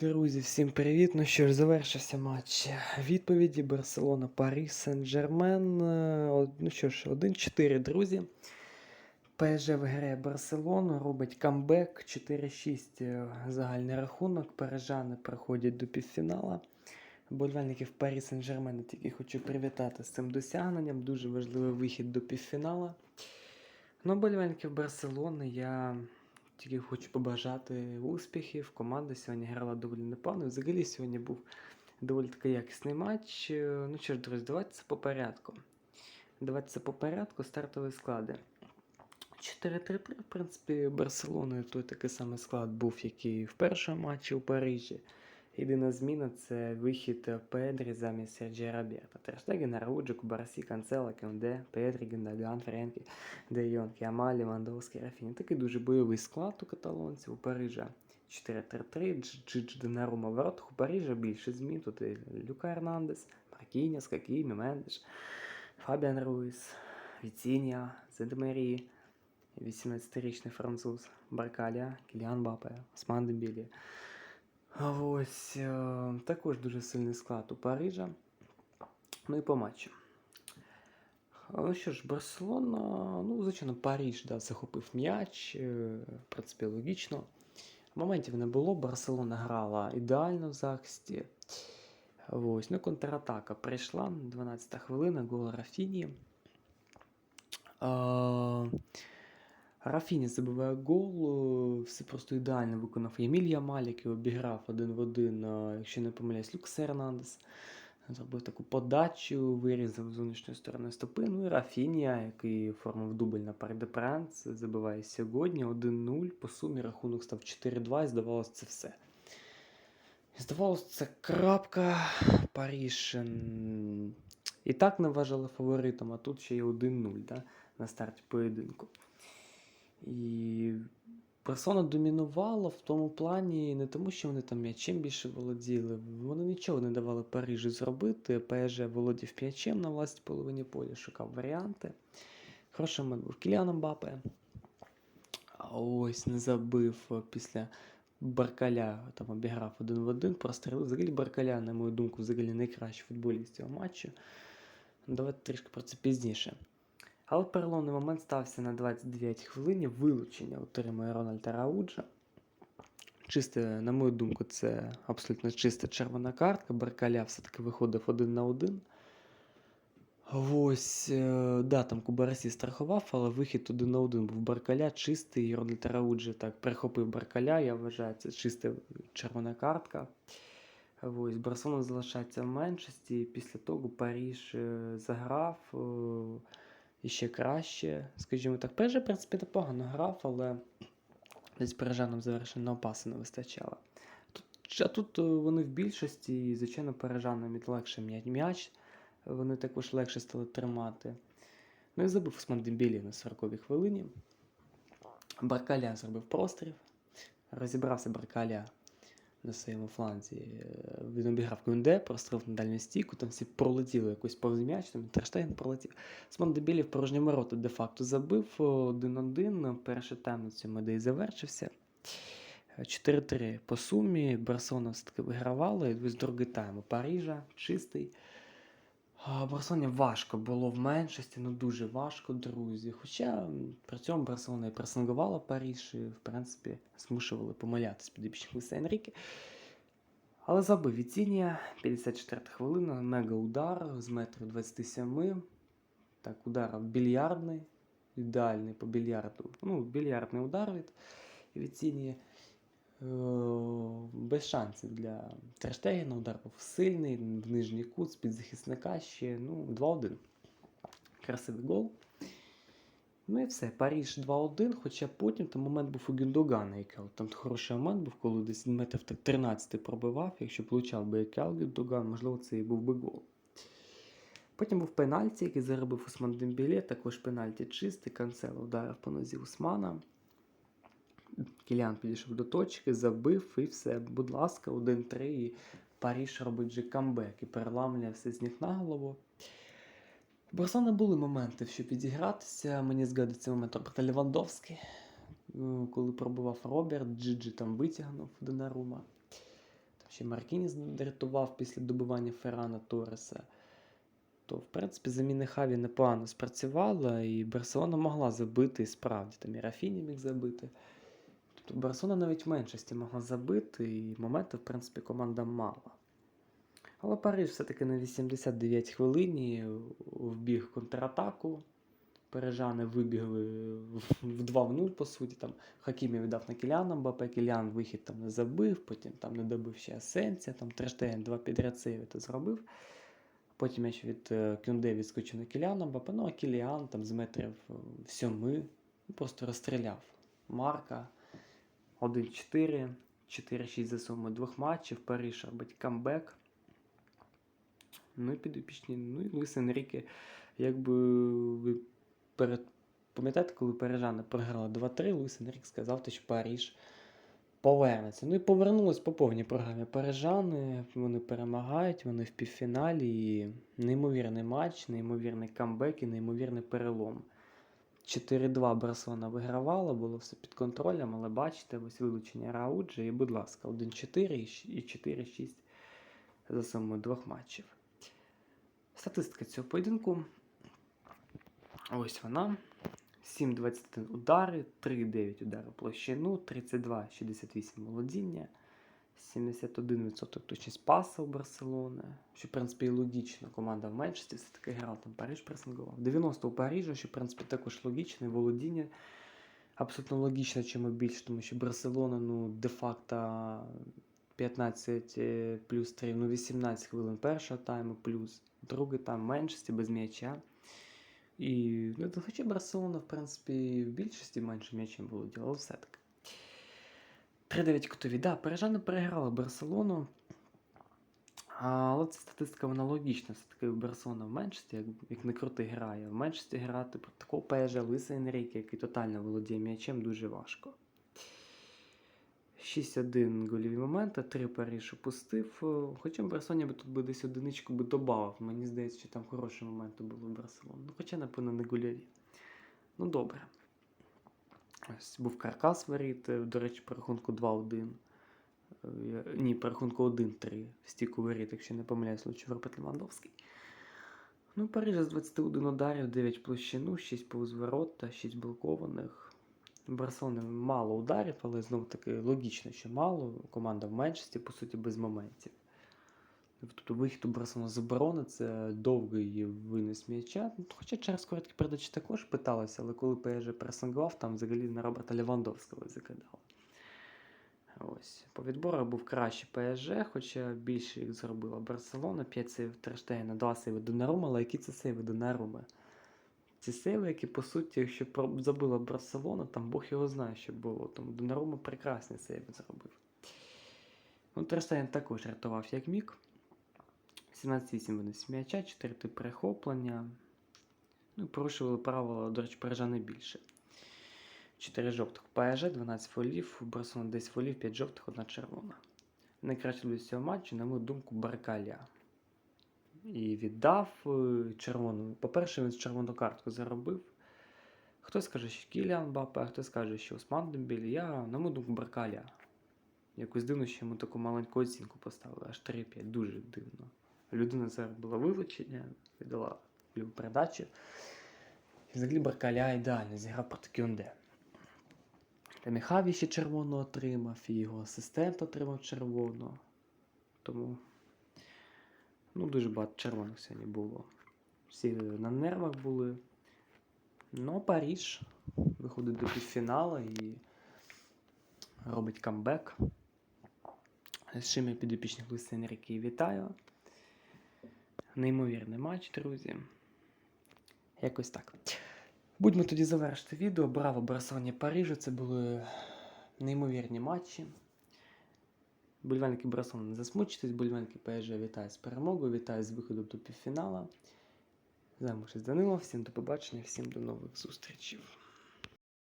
Друзі, всім привіт! Ну що ж, завершився матч відповіді Барселона Парі Сен-Жермен. Е, Ну що ж, 1-4, друзі. ПСЖ виграє Барселону, робить камбек 4-6 е, загальний рахунок. Парижани проходять до півфінала. Болівальників Парі Сен-Жермена тільки хочу привітати з цим досягненням. Дуже важливий вихід до півфінала. Ну, болівальників Барселони я тільки хочу побажати успіхів. Команда сьогодні грала доволі непогано. Взагалі сьогодні був доволі такий якісний матч. Ну що ж, друзі, давайте це по порядку. Давайте це по порядку. Стартові склади. 4-3-3, в принципі, Барселоною той такий самий склад був, як і в першому матчі у Парижі. Єдина зміна це вихід Педрі замість Серджія Роберта. Терштеген, Рауджо, Кубарсі, Канцела, Кенде, Педрі, Гендаган, Френкі, Де Йонг, Ямаль, Левандовський, Рафіні. Такий дуже бойовий склад у каталонців у Парижа. 4-3-3, Джидж Денарума воротах. У Парижа більше змін. Тут і Люка Ернандес, Маркіняс, Какімі, Мендеш, Фабіан Руїс, Віцінія, Зедемері, 18-річний француз Баркаля, Кіліан Бапе, Осман Дембілі. Ось е, також дуже сильний склад у Парижа. Ну і по матчу. Ну що ж, Барселона, ну, звичайно, Париж да, захопив м'яч, е, в принципі, логічно. Моментів не було, Барселона грала ідеально в захисті. Ось, ну, контратака прийшла, 12 хвилина, гол Рафіні. А, Рафіні забиває гол, е, все просто ідеально виконав Еміль Ямаль, який обіграв один в один, е, якщо не помиляюсь, Люкс Ернандес. Зробив таку подачу, вирізав з зовнішньої сторони стопи. Ну і Рафінія, який оформив дубль на Парк де забиває сьогодні 1-0. По сумі рахунок став 4-2 і здавалося це все. Здавалося, це крапка. Паріж і так не вважали фаворитом, а тут ще й 1-0 да, на старті поєдинку. І Персона домінувала в тому плані не тому, що вони там м'ячем більше володіли. Вони нічого не давали Парижу зробити. ПСЖ володів м'ячем на власній половині поля, шукав варіанти. Хороший момент був Кіліан Мбапе. А ось не забив е, після Баркаля, там обіграв один в один, прострелив. Взагалі Баркаля, на мою думку, взагалі найкращий футболіст цього матчу. Давайте трішки про це пізніше. Але переломний момент стався на 29 хвилині. Вилучення отримує Рональд Рауджа. Чисте, на мою думку, це абсолютно чиста червона картка. Баркаля все-таки виходив один на один. Ось, е, да, там Кубарасі страхував, але вихід один на один був Баркаля чистий. Рональд Рауджа так прихопив Баркаля. Я вважаю, це чиста червона картка. Ось, Барселона залишається в меншості. Після того Паріж е, заграв. Е, і ще краще. Скажімо так, перший, в принципі, непогано грав, але десь парижанам завершеного пасу не вистачало. А тут е, вони в більшості, і, звичайно, парижанам легше м'ять м'яч, вони також легше стали тримати. Ну і забив Осман Дембілі на 40-й хвилині. Баркаля зробив простріл. Розібрався Баркаля на своєму фланзі. Е, Він обіграв Кунде, прострив на дальню стійку, там всі пролетіли якось повз м'яч, там Терштейн пролетів. Смон Дебілів порожні ворота де-факто забив 1-1. Перший тайм на цьому і завершився. 4-3 по сумі. Барселона все-таки вигравала. І ось другий тайм у Парижа, чистий. Барселоні важко було в меншості, ну дуже важко, друзі. Хоча при цьому Барселона і пресингувала Париж, і, в принципі, змушували помилятися підопічних Луїса Енріке. Але забив Віцінія, 54 хвилина, мега удар з метру 27. Так, удар більярдний, ідеальний по більярду. Ну, більярдний удар від Віцінія. Без шансів для Терштегена. Удар був сильний, в нижній кут, з-під захисника ще ну, 2-1. Красивий гол. Ну і все. Паріж 2-1, хоча потім там момент був у Гюндогана, який там хороший момент був, коли десь метрів так 13 пробивав. Якщо получав би Екал Гюндоган, можливо, це і був би гол. Потім був пенальті, який заробив Усман Дембіле, також пенальті чистий, Канцело вдарив по нозі Усмана. Кіліан підійшов до точки, забив і все. Будь ласка, 1-3. І Паріж робить же камбек і переламлює все з ніг на голову. У Барселони були моменти, щоб відігратися. Мені згадується момент Роберта Левандовський, ну, коли пробував Роберт, Джиджі там витягнув Донарума. ще Маркініс рятував після добивання Феррана Торреса. То, в принципі, заміни Хаві непогано спрацювала, і Барселона могла забити, і справді, там і Рафіні міг забити. Тобто Барселона навіть меншості могла забити, і моменти, в принципі, команда мала. Але Париж все-таки на 89 хвилині вбіг контратаку. Парижани вибігли в 2 в 0, по суті. Там Хакімі віддав на Кіліана Мбапе, Кіліан вихід там не забив, потім там не добив ще Асенція, там Трештеген два підряд то зробив. Потім я ще від е, Кюнде відскочив на Кіліана Мбапе, ну а Кіліан там з метрів е, сьоми просто розстріляв Марка 1-4, 4-6 за сумою двох матчів. Париж робить камбек. Ну і підопічні. Ну і Луїс Енріке, якби ви перед... пам'ятаєте, коли парижани програли 2-3, Луїс Енрік сказав, що Париж повернеться. Ну і повернулись по повній програмі парижани. Вони перемагають, вони в півфіналі. І неймовірний матч, неймовірний камбек і неймовірний перелом. 4-2 Барселона вигравала, було все під контролем, але бачите, ось вилучення Рауджа і, будь ласка, 1-4 і 4-6 за сумою двох матчів. Статистика цього поєдинку. Ось вона. 7,21 удари, 3,9 удари площину, 32,68 володіння, 71% точність паса у Барселони. Що, в принципі, і логічно. Команда в меншості все-таки грала, там Париж пресингував. 90 у Парижа, що, в принципі, також логічно, володіння. Абсолютно логічно, чим більше, тому що Барселона, ну, де-факто 15 е, плюс 3, ну 18 хвилин першого тайму, плюс другий тайм меншості без м'яча. І ну, хоча Барселона, в принципі, в більшості менше м'ячем володіла, але все-таки. 3-9 котові. Да, парижани переграли Барселону. Але ця статистика вона логічна. Все-таки Барселона в меншості, як, як не крути грає. В меншості грати проти такого ПСЖ Луїса Енріке, який тотально володіє м'ячем, дуже важко. 6-1 гольові моменти, 3 Париж опустив. Хоча Барселоні би тут би десь одиничку би додав. Мені здається, що там хороші моменти були в Барселоні. Ну, хоча, напевно, не гольові. Ну, добре. Ось був каркас воріт, е, до речі, по рахунку 2-1. Е, Ні, по рахунку 1-3 в стіку воріт, якщо не помиляюсь, лучше Роберт Левандовський. Ну, Парижа з 21 ударів, 9 площину, 6 повз ворот та 6 блокованих. Барселони мало ударів, але знову таки логічно, що мало. Команда в меншості, по суті, без моментів. Тобто вихід у Барселони з оборони це довгий винес м'яча. Ну, Хоча через короткі передачі також питалося, але коли ПСЖ пресингував, там взагалі на Роберта Левандовського закидав. Ось. По відборах був краще ПСЖ, хоча більше їх зробила Барселона. 5 сейвів Терштейна, 2 сейви Донарума, але які це сейви Донаруми? Ці сейви, які, по суті, якщо забила Барселона, там Бог його знає, що було. Тому Донарума прекрасні сейви зробив. Ну, Терштейн також рятував як міг. 17-8 винес м'яча, 4 тип перехоплення. Ну, порушували правила, до речі, парижани більше. 4 жовтих ПСЖ, 12 фолів, у 10 фолів, 5 жовтих, 1 червона. Найкраще для цього матчу, на мою думку, Баркаля. І віддав е, червону. По-перше, він червону картку заробив. Хтось скаже, що Кіліан Бапе, а хтось скаже, що Осман Дембілі. Я, на мою думку, Баркаля. Якось дивно, що йому таку маленьку оцінку поставили, аж 3-5, дуже дивно. Людина зараз була вилучення, віддала любу передачу. І взагалі Баркаля ідеально зіграв проти Кюнде. Там і ще червону отримав, і його асистент отримав червону. Тому ну, дуже багато червоних сьогодні було. Всі на нервах були. Ну, Паріж виходить до півфіналу і робить камбек. З чим я підопічних Луїса Енріке і вітаю. Неймовірний матч, друзі. Якось так. Будьмо тоді завершити відео. Браво Барселоні Парижу. Це були неймовірні матчі. Бульванники Барселони не засмучитесь, бульванники ПСЖ вітаю з перемогою, вітаю з виходом до півфінала. З вами ще Данило, всім до побачення, всім до нових зустрічей.